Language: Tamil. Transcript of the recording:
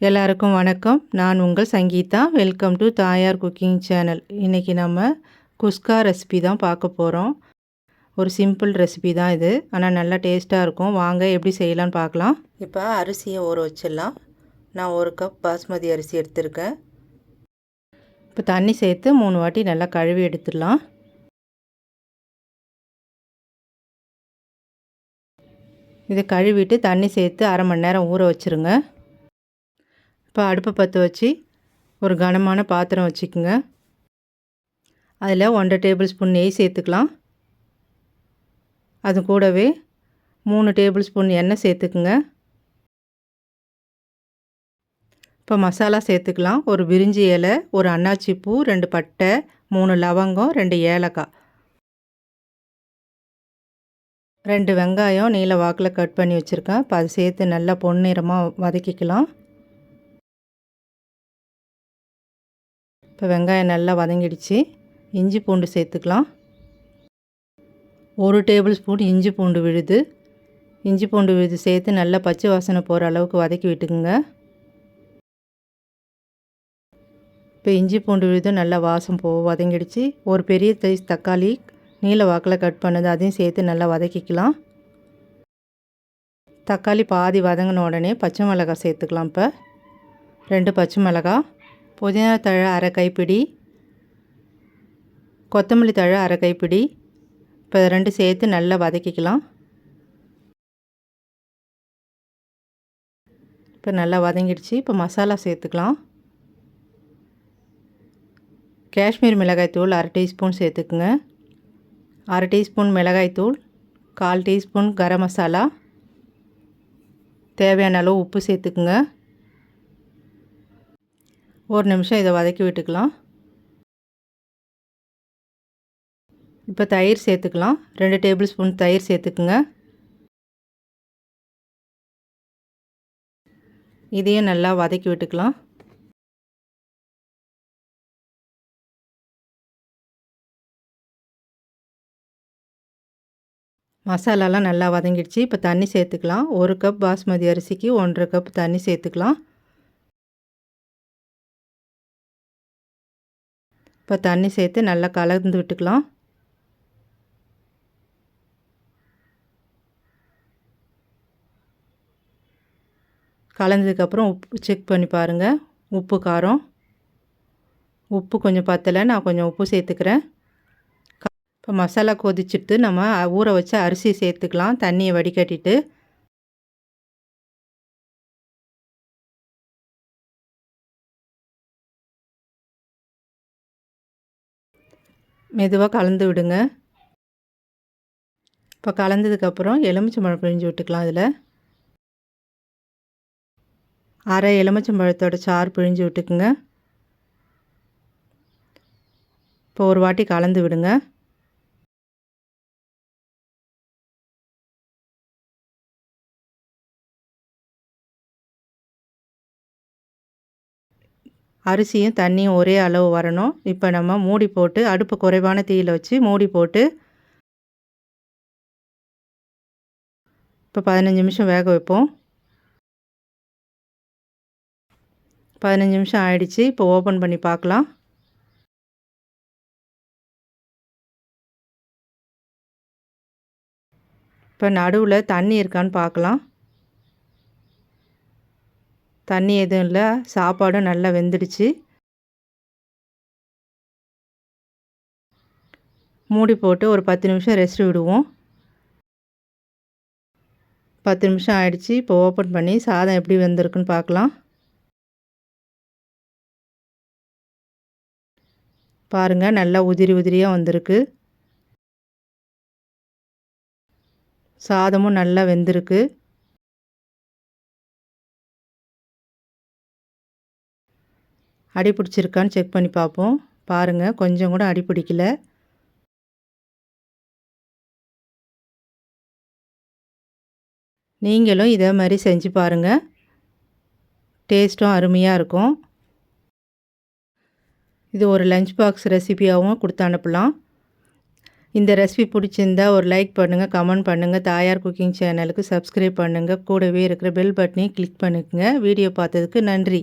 எல்லாருக்கும் வணக்கம். நான் உங்கள் Sangeetha. Welcome to Thayar cooking channel. இன்றைக்கி நம்ம குஸ்கா ரெசிபி தான் பார்க்க போகிறோம் ஒரு சிம்பிள் ரெசிபி தான் இது. ஆனால் நல்லா டேஸ்ட்டாக இருக்கும். வாங்க எப்படி செய்யலான்னு பார்க்கலாம். இப்போ அரிசியை ஊற வச்சிடலாம். நான் ஒரு கப் பாஸ்மதி அரிசி எடுத்திருக்கேன். இப்போ தண்ணி சேர்த்து மூணு வாட்டி நல்லா கழுவி எடுத்துடலாம். இதை கழுவிட்டு தண்ணி சேர்த்து அரை மணி நேரம் ஊற வச்சுருங்க. இப்போ அடுப்பை பற்ற வச்சு ஒரு கனமான பாத்திரம் வச்சுக்கோங்க. அதில் ஒன்றரை டேபிள் ஸ்பூன் நெய் சேர்த்துக்கலாம். அது கூடவே மூணு டேபிள் ஸ்பூன் எண்ணெய் சேர்த்துக்குங்க. இப்போ மசாலா சேர்த்துக்கலாம். ஒரு விரிஞ்சி இலை ஒரு அன்னாச்சி பூ ரெண்டு பட்டை மூணு லவங்கம் ரெண்டு ஏலக்காய். ரெண்டு வெங்காயம் நீல வாக்கில் கட் பண்ணி வச்சுருக்கேன். இப்போ அதை சேர்த்து நல்லா பொன்னிறமாக வதக்கிக்கலாம். இப்போ வெங்காயம் நல்லா வதங்கிடுச்சு. இஞ்சி பூண்டு சேர்த்துக்கலாம். ஒரு டேபிள் ஸ்பூன் இஞ்சி பூண்டு விழுது. இஞ்சி பூண்டு விழுது சேர்த்து நல்லா பச்சை வாசனை போகிற அளவுக்கு வதக்கி விட்டுக்குங்க. இப்போ இஞ்சி பூண்டு விழுது நல்லா வாசம் போ வதங்கிடுச்சு. ஒரு பெரிய சைஸ் தக்காளி நீல வாக்கில் கட் பண்ணது அதையும் சேர்த்து நல்லா வதக்கிக்கலாம். தக்காளி பாதி வதங்கின உடனே பச்சை மிளகாய் சேர்த்துக்கலாம் இப்போ. ரெண்டு பச்சை மிளகாய். புதினா தழை அரை கைப்பிடி கொத்தமல்லி தழை அரை கைப்பிடி. இப்போ ரெண்டு சேர்த்து நல்லா வதக்கிக்கலாம். இப்போ நல்லா வதங்கிடுச்சு. இப்போ மசாலா சேர்த்துக்கலாம். காஷ்மீர் மிளகாய்த்தூள் அரை டீஸ்பூன் சேர்த்துக்குங்க. அரை டீஸ்பூன் மிளகாய்த்தூள் கால் டீஸ்பூன் கரம் மசாலா. தேவையான அளவு உப்பு சேர்த்துக்குங்க. ஒரு நிமிஷம் இதை வதக்கி விட்டுக்கலாம். இப்போ தயிர் சேர்த்துக்கலாம். ரெண்டு டேபிள் ஸ்பூன் தயிர் சேர்த்துக்குங்க. இதையும் நல்லா வதக்கி விட்டுக்கலாம். மசாலாலாம் நல்லா வதங்கிடுச்சு. இப்போ தண்ணி சேர்த்துக்கலாம். ஒரு கப் பாஸ்மதி அரிசிக்கு ஒன்றரை கப் தண்ணி சேர்த்துக்கலாம். இப்போ தண்ணி சேர்த்து நல்லா கலந்து விட்டுக்கலாம். கலந்ததுக்கப்புறம் உப்பு செக் பண்ணி பாருங்கள் உப்பு காரம். உப்பு கொஞ்சம் பத்தலை நான் கொஞ்சம் உப்பு சேர்த்துக்கிறேன். இப்போ மசாலா கொதிச்சுட்டு நம்ம ஊற வச்ச அரிசி சேர்த்துக்கலாம். தண்ணியை வடிகட்டிட்டு மெதுவாக கலந்து விடுங்க. இப்போ கலந்ததுக்கப்புறம் எலுமிச்சம்பழம் பிழிஞ்சு விட்டுக்கலாம் அதில். அரை எலுமிச்சம்பழத்தோட சாறு பிழிஞ்சு விட்டுக்குங்க. இப்போ ஒரு வாட்டி கலந்து விடுங்க. அரிசியும் தண்ணியும் ஒரே அளவு வரணும். இப்போ நம்ம மூடி போட்டு அடுப்பு குறைவான தீயில் வச்சு மூடி போட்டு இப்போ பதினஞ்சு நிமிஷம் வேக வைப்போம். பதினஞ்சு நிமிஷம் ஆயிடுச்சு. இப்போ ஓப்பன் பண்ணி பார்க்கலாம். இப்போ நடுவில் தண்ணி இருக்கான்னு பார்க்கலாம். தண்ணி எதுவும் இல்லை. சாப்பாடும் நல்லா வெந்துடுச்சு. மூடி போட்டு ஒரு பத்து நிமிஷம் ரெஸ்ட் விடுவோம். பத்து நிமிஷம் ஆயிடுச்சு. இப்போ ஓப்பன் பண்ணி சாதம் எப்படி வெந்திருக்குன்னு பார்க்கலாம். பாருங்கள் நல்லா உதிரி உதிரியாக வந்திருக்கு. சாதமும் நல்லா வெந்திருக்கு. அடி பிடிச்சிருக்கான்னு செக் பண்ணி பார்ப்போம். பாருங்கள் கொஞ்சம் கூட அடி பிடிக்கல. நீங்களும் இதே மாதிரி செஞ்சு பாருங்கள் டேஸ்ட்டும் அருமையாக இருக்கும். இது ஒரு லஞ்ச் பாக்ஸ் ரெசிபியாகவும் கொடுத்து அனுப்பலாம். இந்த ரெசிபி பிடிச்சிருந்தா ஒரு லைக் பண்ணுங்கள் கமெண்ட் பண்ணுங்கள் தாயார் குக்கிங் சேனலுக்கு சப்ஸ்கிரைப் பண்ணுங்கள் கூடவே இருக்கிற பெல் பட்டனையும் கிளிக் பண்ணிக்கோங்க. வீடியோ பார்த்ததுக்கு நன்றி.